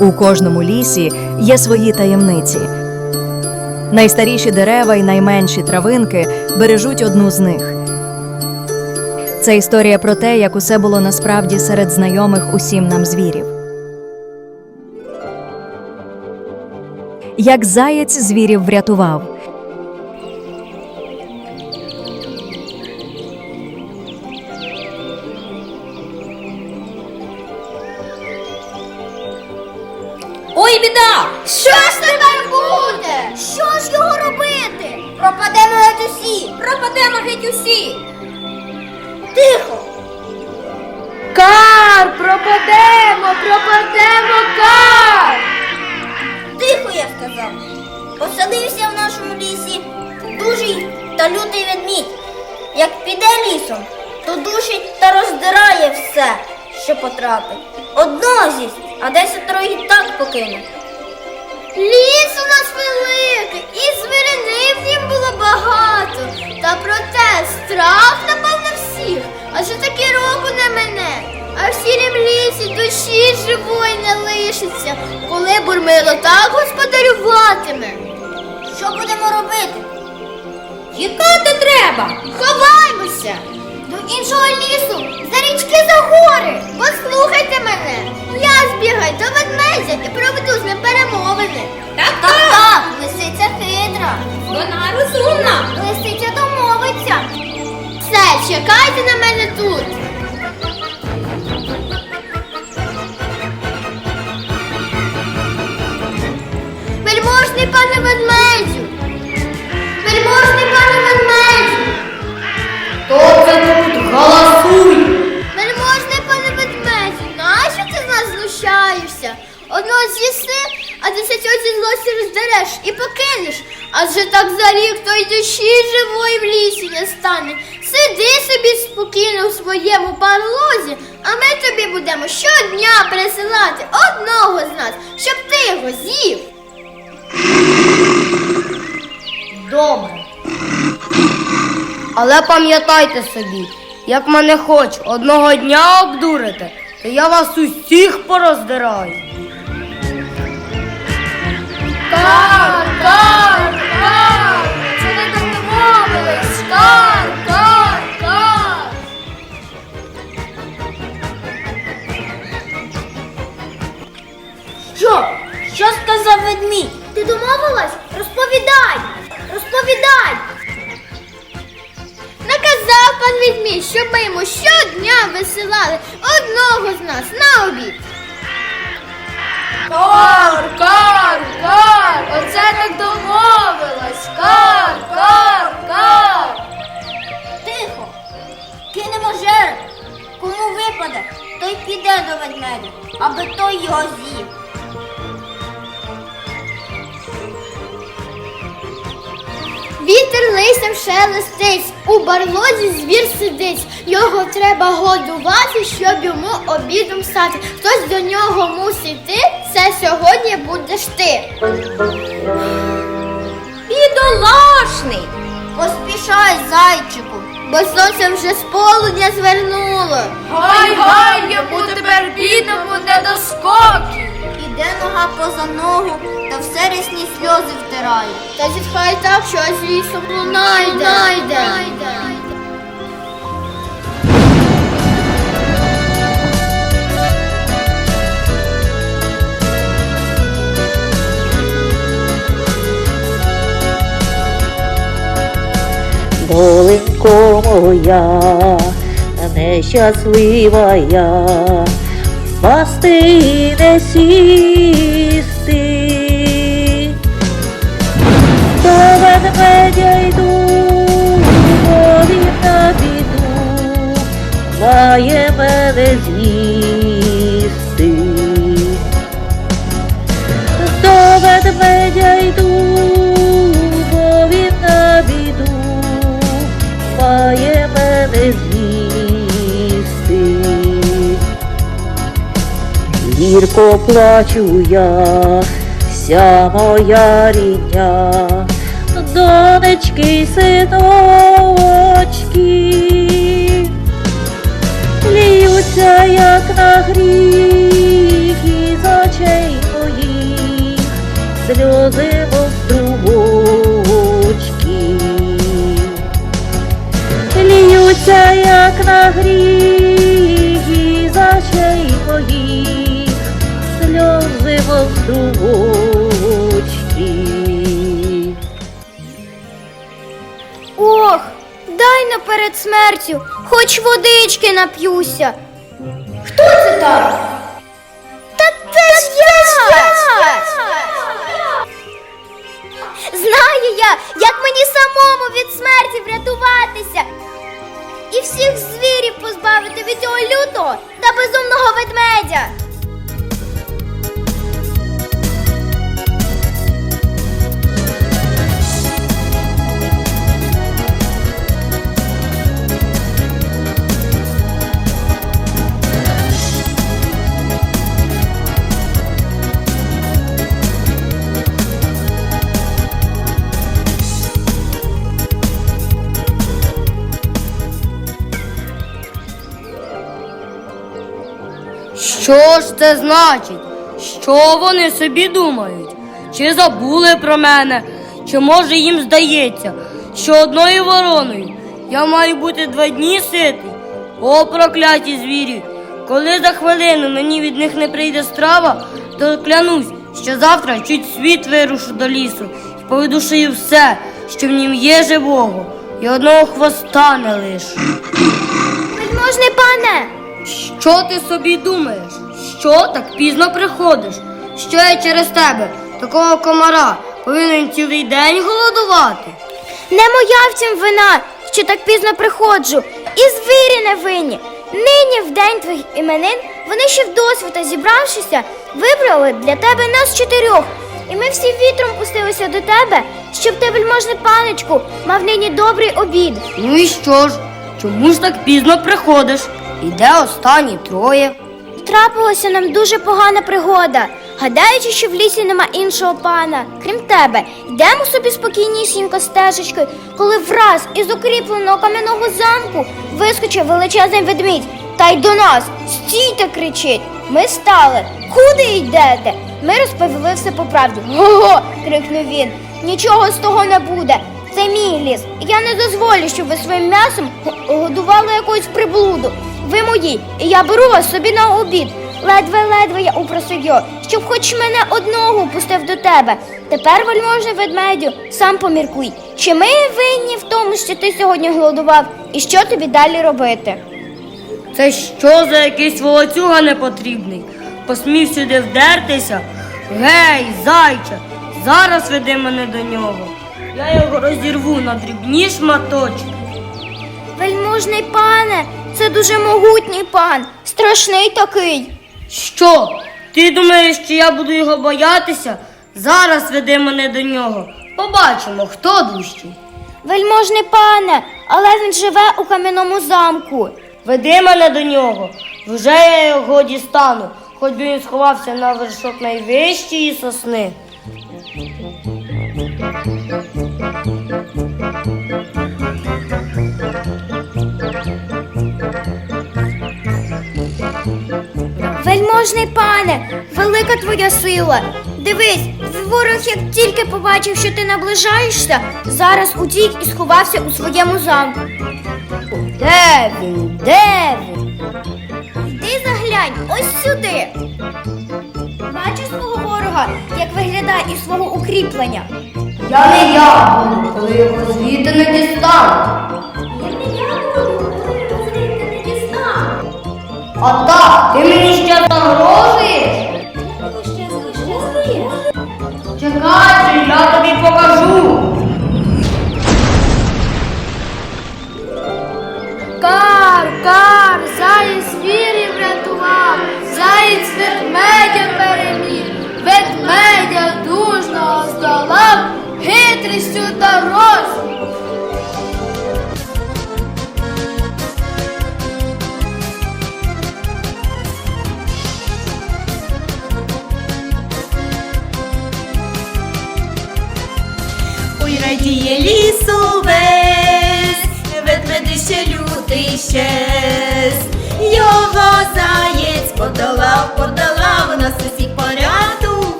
У кожному лісі є свої таємниці. Найстаріші дерева і найменші травинки бережуть одну з них. Це історія про те, як усе було насправді серед знайомих усім нам звірів. Як заєць звірів врятував. Біда! Що ж тепер буде? Що ж його робити? Пропадемо геть усі. Пропадемо геть усі! Тихо. Кар! Пропадемо! Пропадемо кар! Тихо, я сказав. Поселився в нашому лісі дужий та лютий ведмідь. Як піде лісом, то душить та роздирає все, що потрапить. Одного з'їсть, а десятеро і так покине. Ліс у нас великий, і звірини в нім було багато. Та проте страх напав на всіх, адже таки року не мене. А в сірім лісі душі живої не лишиться, коли бурмило так господарюватиме. Що будемо робити? Тікати треба! Ховаймося! До іншого лісу, за річки за гори. Послухайте мене. Я збігаю до ведмедя і проведу з ним перемовини. Так, Так, так! лисиця хитра. Вона розумна! Лисиця домовиться. Все, чекайте на мене тут. Вельможний пане ведмедю. З'їси, а десятьох зі злості роздереш і покинеш. Адже так за рік то й душі живої в лісі не стане. Сиди собі спокійно у своєму барлозі, а ми тобі будемо щодня присилати одного з нас, щоб ти його з'їв. Добре. Але пам'ятайте собі, як мене хоч одного дня обдурите, то я вас усіх пороздираю. Кар, кар, кар! Це не так домовились! Кар, кар, кар! Що? Що сказав ведмідь? Ти домовилась? Розповідай! Розповідай! Наказав пан ведмідь, щоб ми йому щодня висилали одного з нас на обід. Кар, кар! Шелестить, у барлозі звір сидить. Його треба годувати, щоб йому обідом стати. Хтось до нього мусить йти, це сьогодні будеш ти. Бідолашний! Поспішай, зайчику, бо сонце вже з полудня звернуло. Гай, гай, йому тепер та сльози втирає. Та зітхай так, що аж лісом лунайде. Доленько моя, нещаслива я, пасти не сісти, має мене з'їсти. До ведмедя йду, бо він на біду має мене з'їсти. Гірко плачу я, вся моя рідня, донечки й синочки, сміються, як на гріх із очей моїх, сльози острубочки, ліються, як на гріх із очей моїх, сльози острубочки. Ох, дай наперед смертю хоч водички нап'юся. Хто це так? Та це ж я! Знаю я, як мені самому від смерті врятуватися. І всіх звірів позбавити від цього лютого та безумного ведмедя. Що ж це значить? Що вони собі думають? Чи забули про мене? Чи може їм здається, що одною вороною я маю бути два дні ситий? О, прокляті звірі! Коли за хвилину мені від них не прийде страва, то клянусь, що завтра чуть світ вирушу до лісу і повидушую все, що в нім є живого, і одного хвоста не лишу. Вельможний пане! Що ти собі думаєш? Що так пізно приходиш? Що я через тебе, такого комара, повинен цілий день голодувати? Не моя в цім вина, що так пізно приходжу, і звірі не винні. Нині, в день твоїх іменин, вони ще вдосвіта зібравшися, вибрали для тебе нас чотирьох. І ми всі вітром пустилися до тебе, щоб ти, вельможний паночку, мав нині добрий обід. Ну і що ж? Чому ж так пізно приходиш? І де останні троє? Трапилася нам дуже погана пригода. Гадаючи, що в лісі нема іншого пана, крім тебе, йдемо собі спокійнісінько стежечкою, коли враз із укріпленого кам'яного замку вискочив величезний ведмідь. Та й до нас стійте, кричить. Ми стали. Куди йдете? Ми розповіли все по правді. Го-го! крикнув він. Нічого з того не буде. Це мій ліс. Я не дозволю, щоб ви своїм м'ясом годували якусь приблуду. Ви мої, і я беру вас собі на обід. Ледве-ледве я упросив його, щоб хоч мене одного пустив до тебе. Тепер, вельможний ведмедю, сам поміркуй, чи ми винні в тому, що ти сьогодні голодував, і що тобі далі робити? Це що за якийсь волоцюга непотрібний? Посмів сюди вдертися? Гей, зайче, зараз веди мене до нього. Я його розірву на дрібні шматочки. Вельможний пане, це дуже могутній пан, страшний такий. Що? Ти думаєш, що я буду його боятися? Зараз веди мене до нього. Побачимо, хто дужчий. Вельможний пане, але він живе у кам'яному замку. Веди мене до нього. Вже я його дістану, хоч би він сховався на вершок найвищої сосни. Вельможний пане, велика твоя сила. Дивись, ворог, як тільки побачив, що ти наближаєшся, зараз утік і сховався у своєму замку. Де він? Де він? Йди заглянь, ось сюди. Бачиш свого ворога, як виглядає із свого укріплення. Я не я коли його звідти не дістану. А так, ти мені ще загрожуєш? Чекай, же, я тобі покажу. Кар, кар, заєць звірів врятував, заєць ведмедя переміг, ведмедя дужного здолав, хитрістю та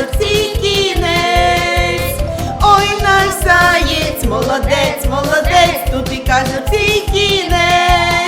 шубці кінець, ой наш заєць, молодець, молодець, тут і каже, кажуть, кінець.